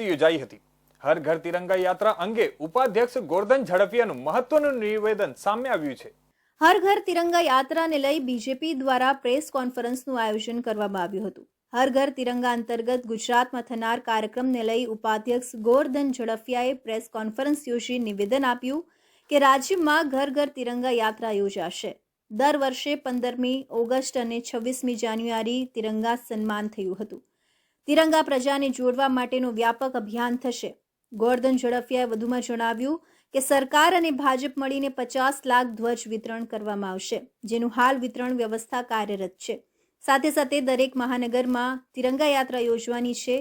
યોજાઈ હતી. હર ઘર તિરંગા યાત્રા અંગે ઉપાધ્યક્ષ ગોરધન ઝડફિયાનું મહત્વનું નિવેદન સામે આવ્યું છે. હર ઘર તિરંગા યાત્રાને લઈ બીજેપી દ્વારા પ્રેસ કોન્ફરન્સનું આયોજન કરવામાં આવ્યું હતું. હર ઘર તિરંગા અંતર્ગત ગુજરાતમાં થનાર કાર્યક્રમને લઈ ઉપાધ્યક્ષ ગોરધન ઝડફિયાએ પ્રેસ કોન્ફરન્સ યોજી નિવેદન આપ્યું કે રાજ્યમાં ઘર ઘર તિરંગા યાત્રા યોજાશે. દર વર્ષે પંદરમી ઓગસ્ટ અને છવ્વીસમી જાન્યુઆરી તિરંગા સન્માન થયું હતું. તિરંગા પ્રજાને જોડવા માટેનું વ્યાપક અભિયાન થશે. ગોરધન ઝડફિયાએ વધુમાં જણાવ્યું કે સરકાર અને ભાજપ મળીને પચાસ લાખ ધ્વજ વિતરણ કરવામાં આવશે, જેનું હાલ વિતરણ વ્યવસ્થા કાર્યરત છે. સાથે સાથે દરેક મહાનગરમાં તિરંગા યાત્રા યોજવાની છે.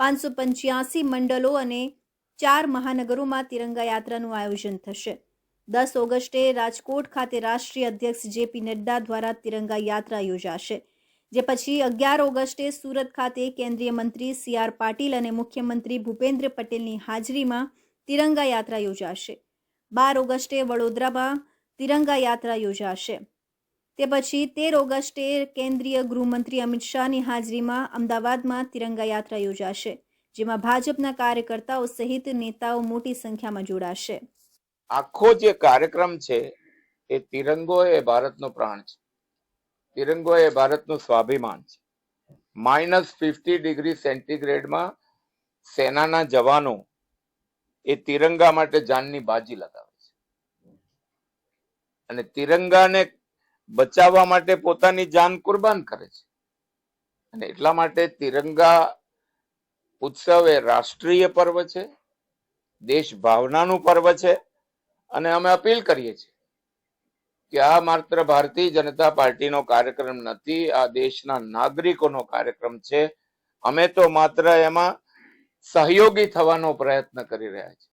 પાંચસો પંચ્યાસી મંડળો અને ચાર મહાનગરોમાં તિરંગા યાત્રાનું આયોજન થશે. દસ ઓગસ્ટે રાજકોટ ખાતે રાષ્ટ્રીય અધ્યક્ષ જેપી નડ્ડા દ્વારા તિરંગા યાત્રા યોજાશે. જે પછી અગિયાર ઓગસ્ટે સુરત ખાતે કેન્દ્રીય મંત્રી સી આર પાટીલ અને મુખ્યમંત્રી ભૂપેન્દ્ર પટેલની હાજરીમાં તિરંગા યાત્રા યોજાશે. બાર ઓગસ્ટે વડોદરામાં તિરંગા યાત્રા યોજાશે. તે પછી તેર ઓગસ્ટે કેન્દ્રીય ગૃહમંત્રી અમિત શાહની હાજરીમાં અમદાવાદમાં તિરંગા યાત્રા યોજાશે, જેમાં ભાજપના કાર્યકર્તાઓ સહિત નેતાઓ મોટી સંખ્યામાં જોડાશે. આખો જે કાર્યક્રમ છે, એ તિરંગો એ ભારતનો પ્રાણ છે. તિરંગો એ ભારતનું સ્વાભિમાન છે. માઇનસ ફિફ્ટી ડિગ્રી સેન્ટીગ્રેડમાં સેનાના જવાનો એ તિરંગા માટે જાનની બાજી લગાવે છે. અને તિરંગાને બચાવવા માટે પોતાની જાન કુરબાન કરે છે. અને એટલા માટે તિરંગા ઉત્સવ એ રાષ્ટ્રીય પર્વ છે. દેશ ભાવનાનું પર્વ છે. અને અમે અપીલ કરીએ છીએ કે આ માત્ર ભારતીય જનતા પાર્ટીનો કાર્યક્રમ નથી, આ દેશના નાગરિકોનો કાર્યક્રમ છે. અમે તો માત્ર એમાં સહયોગી થવાનો પ્રયત્ન કરી રહ્યા છીએ.